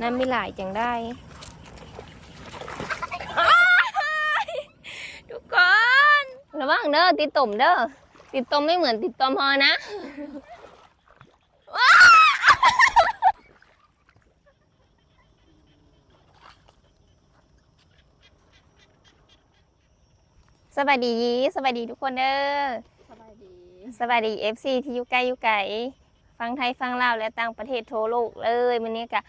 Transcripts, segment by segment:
น้ำไม่หลายจังได้อ้ายทุกคน ระวังเด้อติดต่มเด้อติดต่มไม่เหมือนติดตอมพอนะว้าสบายดีสบายดีทุกคนเด้อสบายดีสวัสดี FC ที่อยู่ใกล้อยู่ไกลฟังไทยฟังลาวและต่างประเทศทั่วโลกเลยวันนี้กับ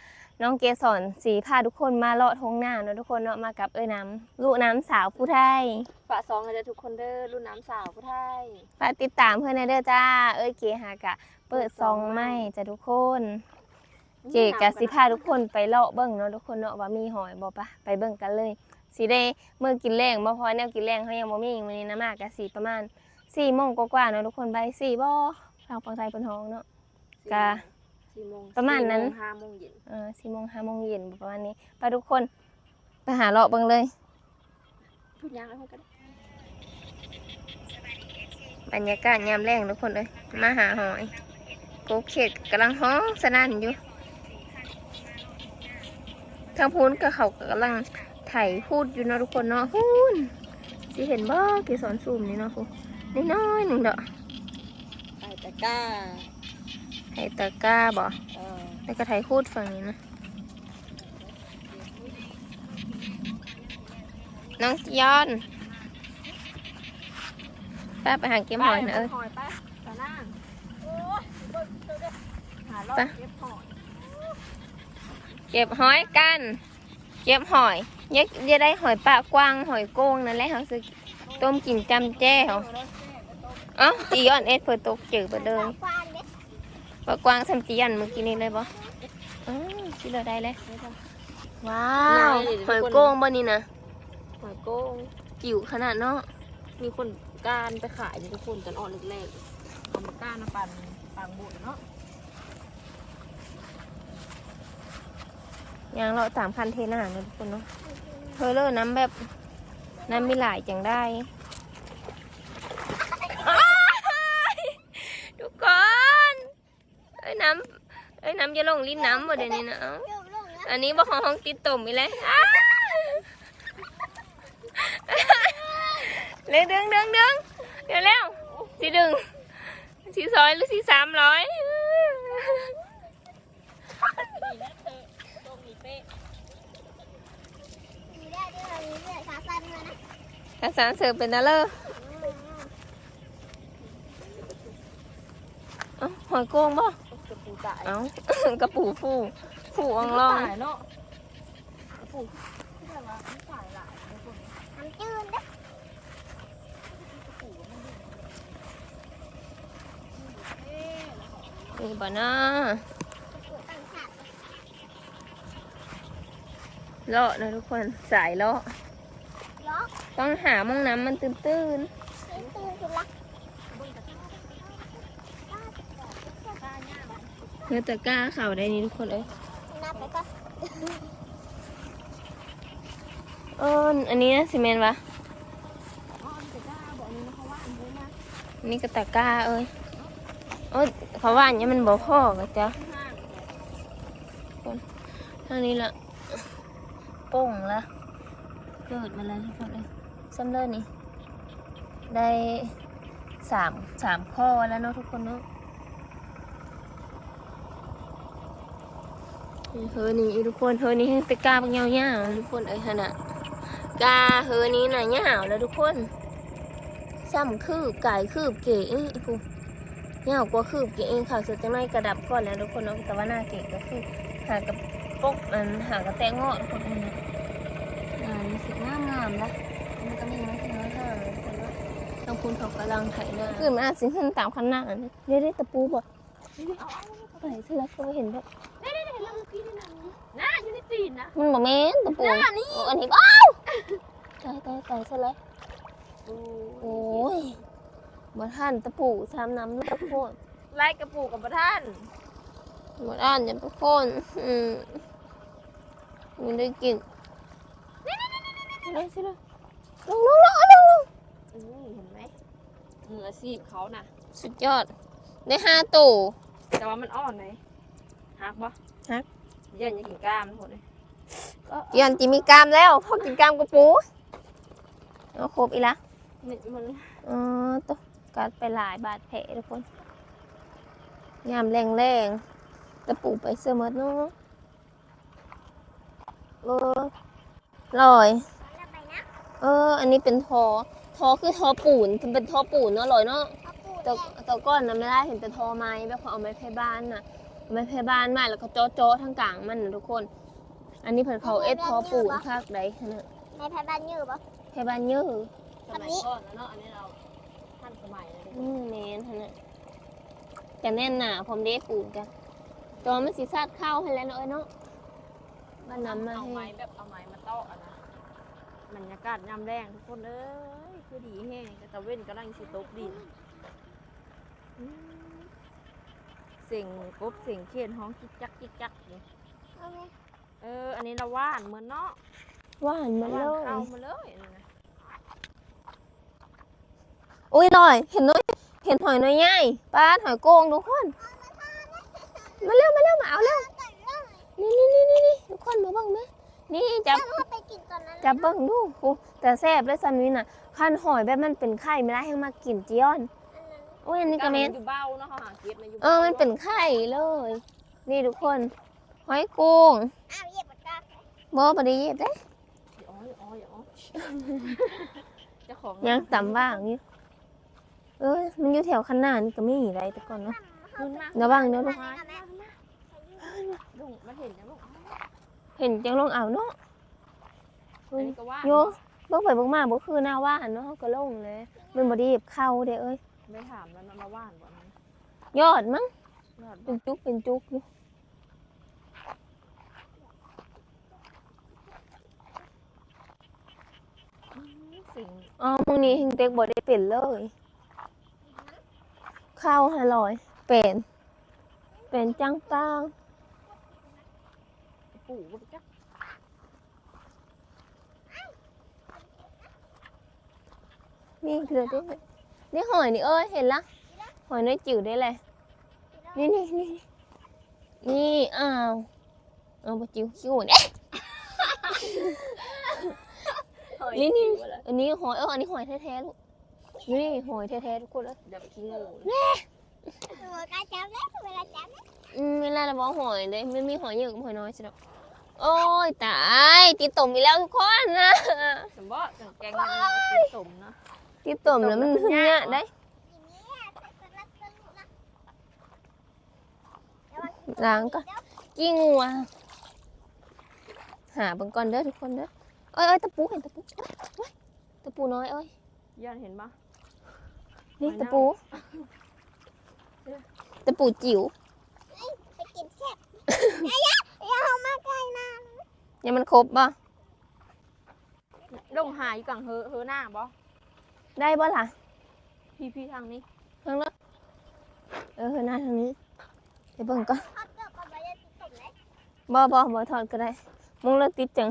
น้องเกสรสีพาทุกคนมาเลาะทงหน้าเนาะทุกคนเนาะมากับเอ้ยน้ำลูกน้ำสาวผู้ไทยฝากซองกันเลยทุกคนเด้อรุ่นน้ำสาวผู้ไทยฝากติดตามเพื่อนในเด้อจ้า เอ้ยเกหากะ เปิดซองไม่จ้ะทุกคน เกกะสิพาทุกคนไปเลาะเบิ่งเนาะทุกคนเนาะว่ามีหอยบ่ปะไปเบิ่งกันเลยสิได้เมื่อกินแรงบ่พอแนวกินแรงเขายังบ่มีมื้อนี้นะมากกะสิประมาณ4โมงกว่าๆเนาะทุกคนไป4บ่ทางฝั่งไทยเพิ่นฮ้องเนาะกะ สี่โมงประมาณนั้น สี่โงห้าโมงเย็นเออสี่โมงห้าโมงเย็นประมาณนี้ไปทุกคนไปหาเลาะเบิ่งเลย พูดยังแล้วกันบรรยากาศยามแรงทุกคนเลยมาหาหอยโกบเขียดกำลังห้องสนั่นอยู่ทางพูนกับเขาก็กำลังไถพูดอยู่เนาะทุกคนเนาะพูนสิเห็นบ่เกสรซูมนี่เนาะพูนี่น้อยๆหนึ่งเด้อไปตะกร้า ไถตะกร้าบ่เออแล้วก็ไถพูดฝั่งนี้นะ น้องจียอนป้าไปหาเก็บหอยนะเอ้ยหอยไปตะนั่งโอ้ยเบิ่งเจอเด้อหารอบไปเก็บหอยเก็บหอยกัน เก็บหอยอยักจะได้หอยปะกวางหอยโก้งนั่นแหละเขาซื้อต้มกินจำแจ้วเอ้าจียอนเอ็ดเผื่อตกเจอไปเลย ปะกวางทำจียอนเมื่อกี้นี้เลยบ่อ๋อที่เราได้เลย ว้าวหอยโก้งบ่นี่นะหอยโก้งจิ๋วขนาดเนาะมีคนการไปขายอยู่ทุกคนตอนอ่อนเล็กๆเอามาก้านมาปั่นปังบุญเนาะยางเราสามคันเทน่าเนอะทุกคนเนาะเธอเลอน้ำแบบน้ำมีหลายจังได้อ้ายทุกคนเอ้ยน้ำเอ้ยน้ำ จะลงลิ้นน้ำหมดเดี๋ยวนี้นะเอ้าอันนี้บอกห้องติดตุ่มอีกแล้วอ้ายเลยดึงดึงดึงเดี๋ยวแล้วสิดึงสีซอยหรือสีสามร้อยตรงนี้เป๊ะภาษาเสิร์ฟเป็นอะไรเลอเอ้าหอยโกงป่ะจะปู ตายเอ้า กระปูฟูฟูอ่องลองตายเนาะปูที่แบบว่าไม่ตายหลายทุกคนนี่บ่นะเลาะนะทุกคนสายเลาะต้องหามองน้ำมันตื้นตื้นๆ เนื้อตะกร้าเข่าได้นี่ทุกคนเอ้ยเอออันนี้นะซีเมนต์วะอ๋ออันนี้จะกล้าบอกอันนี้นะคะว่าอันนี้นะอันนี่ก็ตะกร้าเอ้ยโอ้ยเขาว่าอันนี้มันบ่พอก็จ้ะห้างทางนี้ละโป่งละเกิดมาแล้วทุกคนเลยซ้ำเลยนี่ได้สามสามข้อแล้วเนาะทุกคนเนาะ เฮอนี่ทุกคนเฮอนี่ให้ไปกาปังยาวๆทุกคนเอ้ยขนาดกาเฮอนี้น่ะยาวแล้วทุกคนซ้ำคืบไก่คืบเก๋อีกผู้ยาวกว่าคืบเก๋เองค่ะสุดจังไรกระดับก่อนแล้วทุกคนเนาะแต่ว่าหน้าเก๋ก็คือหากระปกมันหากระแตงงอทุกคนเอ้ยนะอ่านี่สิงามงามๆนะมันก็มีน้ำที่น้อยห้าเลยทุกคนเนาทางคุณเขากำลังไถนาขึ้นมาสิขึ้นตามคันานี่เรียกได้ตะปูบ่ไปเสร็จแล้วก็เห็นแบบ น่าอยู่ในตีนนะมันบอกแม่นตะปูหน้านี่โอ้อันนี้อ้าวตายตายตายซะแล้วโอ้โอ้ยบ่ท่านตะปูทำน้ำลูกโคตรไล่กระปูกับประท่านบ่ท่านจะทุกคนอืมมันได้กินได้สิละลงลงลงลงลงอืมเห็นไหมมืออาชีพเขาน่ะ สุดยอด ได้ห้าตู่แต่ว่ามันอ่อนไหมหักปะหัก ยันจะกินกล้ามทุกคนเลยก็ยันจิมีกล้ามแล้วพอกินกล้ามกับปูเอาครบอีกละมันมันอ๋อตัวกัดไปหลายบาดแผลทุกคนยามแรงแรงๆตะปูไปเสอหมดเนาะเออลอย เออ อันนี้เป็นทอทอคือทอปูนถึงเป็นทอปูนเนาะลอยเนาะแต่แต่ก้อนนะไม่ได้เห็นแต่ทอไม้แบบเขาเอาไม้ไผ่บ้านน่ะเอา ไม้ไผ่บ้านมาแล้วก็โจ๊ะๆทั้งกลางมันนะทุกคน อันนี้เพิ่นเขาเอ็ดทอปูนภาคใดนะในพายบ้านยืดปะไผ่บ้านเยอะสมัยก่อนแล้วเนาะอันนี้เราทันสมัยเลยอืมแมนฮะนะจะแน่นหนาพร้อมเด้ปูนกันแตัวามันสีซาดเข้าให้แล้วเนาะเอ้ยเนาะบ้านน้ำมาเอาให้ไม้แบบเอาไม้มาเตาะอะนะบรรยากาศยามแรงทุกคนเอ้ยคือดีแห้งแต่ตะเว้นกำลังสิตกดินอืมเสียงกบเสียงเขียนห้องจิกจักจิกจักนี่เอาไหมเอออันนี้เราว่านเหมือนเนาะหวานมาเลว่านยเข้ามาเลยอันนี้นะอุ้ยลอย เห็นน้อยเห็นหอยน้อยใหญ่ปลาหอยโกงทุกคน มาเร็วมาเร็วมาเอาเร็วนี่นี่นี่นี่นี่ทุกคนมาเบิ่งนะนี่จับถ้าไปกินตอนนั้นจับเบิ่งดูโอ้แต่แซ่บเลยซันนี้น่ะขั้นหอยแบบมันเป็นไข่ไม่ได้ให้มากินเจียอน โอ้ยอันนี้ก็แม่นอยู่เบ้าเนาะเขาหาเก็บมาอยู่เออมันเป็นไข่เลย นี่ทุกคนหอยโกงอ้าวเหยียบปากกาบ่บ่ได้เย็บเด้อ้อยอ้อยอ้อยเจ้าของยังต่ำบ้างอยู่เออมันอยู่แถวคันนานี่ก็มีอะไรแต่ก่อนเนาะขึ้นมาระวังเด้อลูกมาแม่ลุงมันเห็นยังลูกเห็นจังลงเอาเนาะอันนี้ก็ว่าโยเบิ่งไปเบิ่งมาบ่คือหน้าว่านเนาะเขาก็ลงเลย มันบ่ได้เย็บเข้าเด้เอ้ย ไม่ถามแล้วมาว่านบ่นั้นยอดมั้งยอดเป็นจุกเป็นจุกอยู่สิ่งอ๋อมื้อนี้เฮงเต็กบ่ได้เป็นเลยข้าวให้ลอย เป็น เป็นจังตังปู่บ่จักนี่เดี๋ยวได้ นี่หอยนี่เอ้ยเห็นละหอยน้อยจิ๋วได้เลยนี่นี่นี่นี่อ้าวเอาไปจิ๋วคิ้วเนี่ยนี่นี่อันนี้หอยเอออันนี้หอยแท้ๆลูกนี่หอยแท้ๆทุกคนเลยเดี๋ยวขี้งูตัวกาจับแล้วเวลาจับแล้วอืมเวลาเราบอกหอยเลยไม่มีหอยเยอะกับหอยน้อยใช่ไหมโอ้ยตายติดตุ่มอีกแล้วทุกคนนะสมบ่จังแกงมันเป็นสมเนาะ ติดตุ่มแล้วมันหึ่งเนี่ยได้ทีนี้ใส่สลัดสลุละล้างก็กิ้งงัวหาเบังก่อนเด้อทุกคนเด้อเอ้ยเอ้ยตะปูเห็นตะปูเอ้ยตะปูน้อยเอ้ยย้อนเห็นปะนี่หอยตะเน่าปูตะปูจิ๋วไปกินแซ่บอย่าอย่าอย่าเอามาใกล้นะยังมันครบบ่ลงหายอยู่กลางเฮอเฮอหน้าบ่ ได้บ่ล่ะ พี่พี่ทางนี้ทางนั้นเออหน้าทางนี้เดี๋ยวเบิ่งก่อนทอดเกลือก่อนไปจะติดตุ่มเลยบ่บ่บ่ถอดก็ได้มุงเลิกติดจัง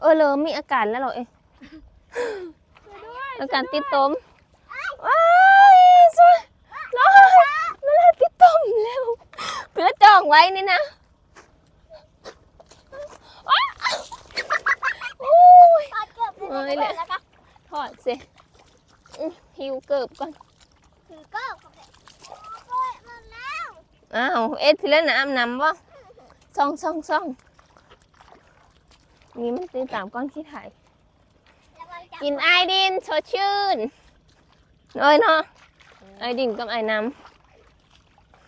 เออเริ่มมีอาการแล้วเหรอเอ้ยอาการติดตมว้ายสวยร้อยนั่นแหละติดตมแล้วเพื่อจองไว้นี่นะว้าวโอ้ยทอดเกลือไปเอ้ยเลเนี่ยยแล้วก็ถอดสิอื้อ หิวเกิบก่อนถือเกลือเข้าไปโอ้ยมันแล้วอ้าวเอ็ดทีละน้ำน้ำบ่ซ่องซ่องซ่องนี่มันตีตามก้อนขี้ไถ่ระวังจับกินไอดินสดชื่นเอ้ยเนาะไอดินกับไอน้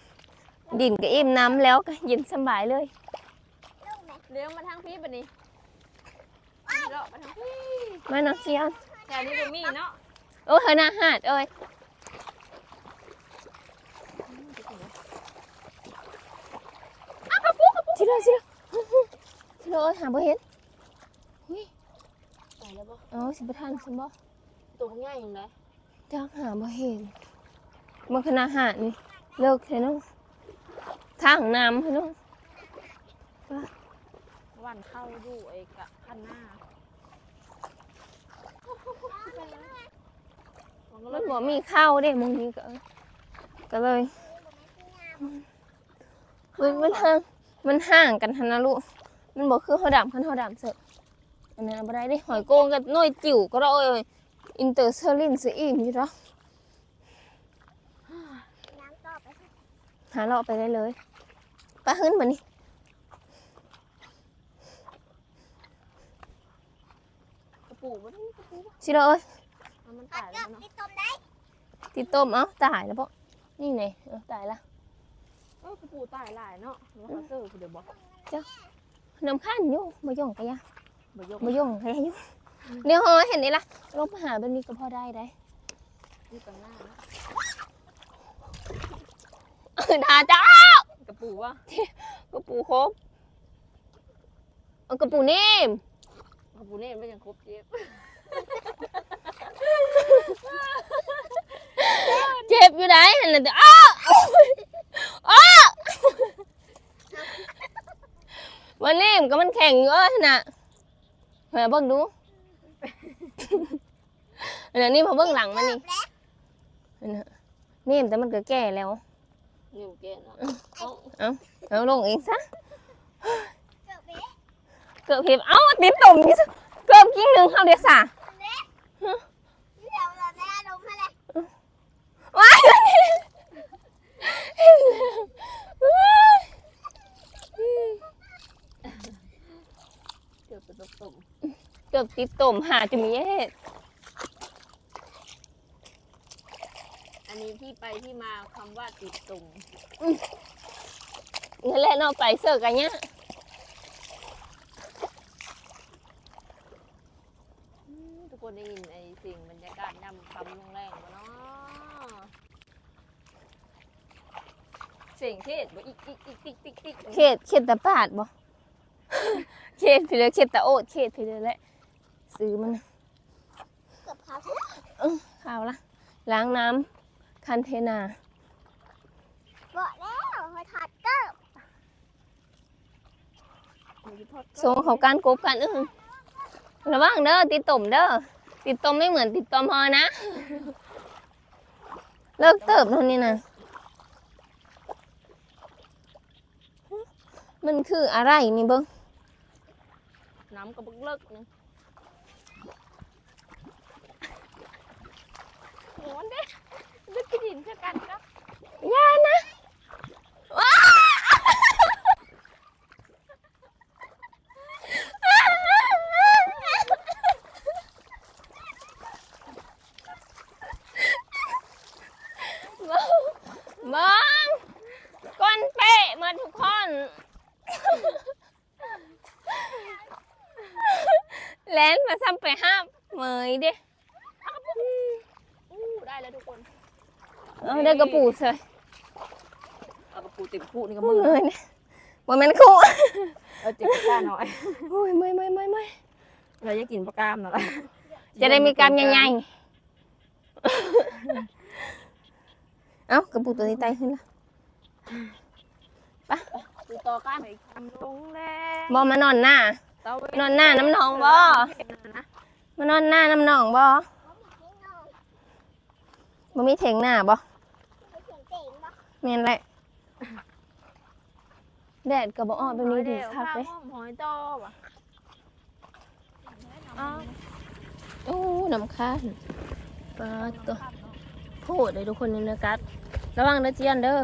ำดินก็อิ่มน้ำแล้วก็เย็นสบายเลย ลูกไหมเลี้ยงมาทางพี่บัดนี้นี่เลาะมาทางพี่มาน้องเซียนแถวนี้บ่มีเนาะ โอ้ยเธอหน้าหาดเอ้ยชิโร่ชิโร่ชิโร่เอ้ยหาบ่เห็นตายแล้วบ่เอ๋อสิบทันสิบ่ตัวง่ายอย่างไรจ้างหาบ่เห็นมาขนาดหาดนี่เลิกเถอะเน้องทางน้ำเถอะเน้องวันเข้าอยู่ไอ้กะพันหน้า มันบ่มีข้าวเด้มึงนี้ก็ก็เลย มันมันห่างมันห่างกันทันนะลูก มันบอกคือเขาดำคันเขาดำเสอะอันนั้นเอาบ่ได้เดิหอยโกงกับหน่วยจิ๋วก็ได้โอ้ยอินเตอร์เซอร์ลินเสียอีกอยู่เนาะน้ำต่อไปหาเลาะไปได้เลยไปขึ้นมานี่กระปูมันกระปูปะชิโร่เอ้ยเอามันตัตาดยก็แล้วเนาะ ติดต้มได้ติดต้มเอ้าตายแล้วปะนี่ไงเออตายละเออกระปูตายหลายเนาะหรือว่าเขาเซอร์กูเดี๋ยวบอกน้ำขั้นอยู่มาย่องกันยะบ่ยกมาย่องกันยะอยู่เดี๋ยวเฮ้ยเห็นนี่ละลงมาหาแบบนี้ก็พอได้ได้ที่ตรงหน้าเนาะเออดาจ้ากระปูวะกระปูครบเอากระปูนิ่มกระปูเนี่ยไม่ยังครบเจ็บ เจ็บอยู่ไหนเห็นเลยอ้าอ้าวันนี้มันก็มันแข็งอยู่เอ้ยน่ะเฮ้ยเบิ่งดูอันนี้นี่พอเบิ่งหลังมันนี่แล้วอันน่ะนี่แต่มันก็แก่แล้วนิ้วแกนเนาะเอาเอาลงเองซะเกือบเบ๊ะเกือบเห็บเอ้าติดตุ่มนี่ซะเกือบกิ้งหนึ่งเข้าเดียวสะ เดี๋ยวเราได้อารมณ์ให้เลย ว้ายเกือบจะตกตุ่มเกือบติดตุ่มหาจะมีเหตุอันนี้ที่ไปที่มาคำว่าติดตุ่มนั่นแหละเนอกไปเสิร์ฟกันเนี้ยอืมทุกคนได้ยินไอ้สิ่งบรรยากาศยำคำลงแรงมาเนาะเสียงเทศบ่อีกอีกอีกติ๊กติ๊กติ๊กเขตเขตตะปาดบ่ เขตพี่เลยเขตตะโอดเขตพี่เลยแหละซื้อมันน่ะเกือบเขาข้าวละล้างน้ำคันเทนา บอกแล้วให้ถอดเกิบมันจะทอดส่งเขาการกบกันอึ้งระวังเด้อติดตุ่มเด้อติดตุ่มไม่เหมือนติดตอมอนะ เลิกเติบเท่านี้นะ มันคืออะไรนี่เบิ้งน้ำกระบึกเลิกนึงโหนเด้ลึกที่ดินเช่นกันครับอย่านะว้าบังก้นเป๊ะหมาทุกคน แลนมาซ้ำไปห้ามเหมยเด้ อู้ได้ แล้วทุกคนเอาได้กระปูเสยเอากระปูติดคู่นี่ก็มืมืออเนี่ยบ่แมันคู่เอาจิกปากกาหน่อยโอ้ยไม่ไม่ไม่ไม่เราจะกินปลากรามหน่อยจะได้มีกรรมใหญ่ๆเอ้ากระปูตัวนี้ไตขึ้นละคือต่อก้านไปคำลงแล้บ่มานอนหน้าเตานอนหน้าน้ำหนองบ่นะมานอนหน้าน้ำหนองบ่ บ่มีเถงหน้าบ่ไม่เสียงเจ๋งปะแม่นแหละแดดก็บ่ออกแบบนี้ดีคักเลยข้าวหอยต่อว่ะอ๋อโอ้น้ำค้านปลาตัวโพดเลยทุกคนนี่นะกัด ระวังนะเจียนเด้อ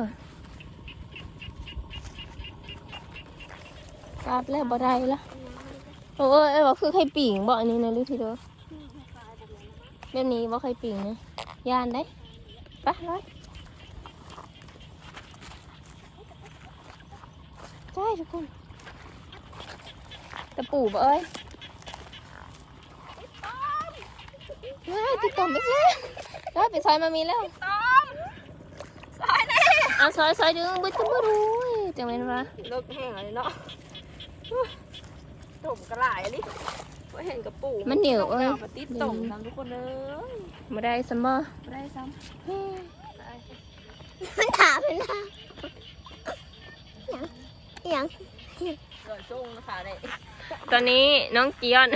กัดแล้วบ่ได้ละโอ้ยเอ้ยว่าคือไข่ปิ่งบ่อันนี้นะลูกที่เด้อเรื่องนี้ว่าไข่ปิ่งนะย่านได้ ไปร้อยใช่ทุกคนตะปูบ่เอ้ยเฮ้ยติดต่อไม่แล้วได้ไปซอยมามีแล้วซอยแน่เอาซอยซอยดึงบึ้ดบึ้ดรู้จังเป็นวะเลิกแห้งเลยเนาะตุ่มกระหลายลิว่าเห็นกระปูมันเหนียวเอ้ยอามาติดตุ่มทำทุกคนเลย มาได้ซัมเบอร์ไม่ได้ซ้มันถามเป็นนะอย่างำเกิดจุ้งนะคะเนี่ยตอนนี้น้องเจียน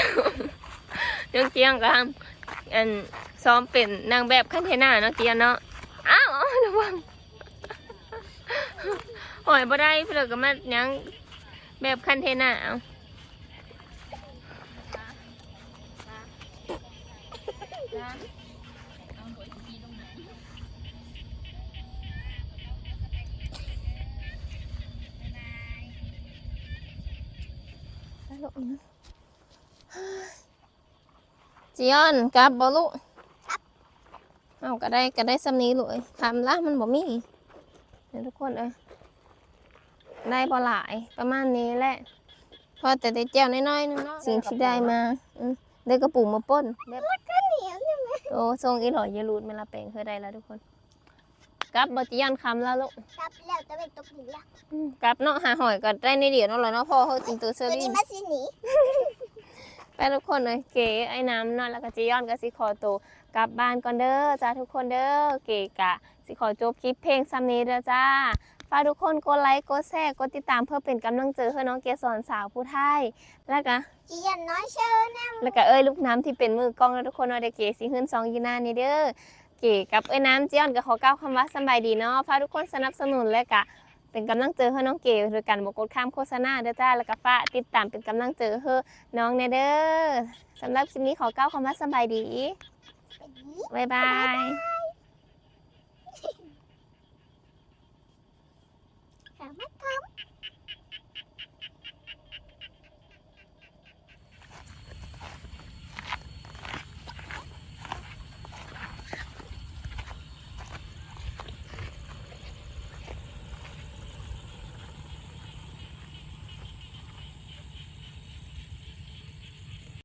น้องเจียนกำลังอันซ้อมเป็นนางแบบคันเทน่าเนาะเจียนเนาะอ้าวอ้าวระวังโอ้ยบ่ได้เพื่อก็มายังแบบคันเทน่าเอา ลูกนะจียอนกลับบอลูกเอาก็ได้ก็ได้สำนี้ลูกเอ้ยทำละมันบ่มีเดี๋ยวทุกคนเอ้ยได้บ่หลายประมาณนี้แหละพอแต่ได้เจียวน้อยๆนึงเนาะสิ่งที่ได้มาอืมได้กระปุกมาป่นแบบก็เหนียวใช่ไหมโอ้ทรงอีหลอยอยารูดเมลาเปลงเคยได้แล้วทุกคน กลับบจียอนคำแล้วลูกกลับแล้วจะเป็นตกดินละอืมกลับเนาะหาหอยก็ได้ในเดียวเนาะเลยเนาะพ่อเขาจริงตัวเซอตัวรี่นี้มาสีหนี ไปทุกคนเลยเก๋ไอ้น้ำเนาะแล้วก็จียอนก็สิขอตัวกลับบ้านก่อนเด้อจ้าทุกคนเด้อเก๋กะ สิขอจบคลิปเพลงซ้ำนี้เด้อจ้าฝากทุกคนกดไลค์กดแชร์กดติดตามเพื่อเป็นกำลังใจให้น้องเกสรสาวผู้ไทยแล้วก็ จียันน้อยเชิญนะแล้วก็เอ้ยลูกน้ำที่เป็นมือกล้องแล้วทุกคนว่าเด็กเก๋สิขึ้นสองยีนานี่เด้อ เก๋กับเอ้ยน้ำจียอนก็ขอกล่าวคำว่าสบายดีเนาะฝากทุกคนสนับสนุนและก็เป็นกำลังใจให้น้องเก๋โดยการบอกกดข้ามโฆษณาเด้อจ้าแล้วก็ฝากติดตามเป็นกำลังใจให้น้องเนเด้อสำหรับคลิปนี้ขอกล่าวคำว่าสบายดีบ๊ายบายสามารถ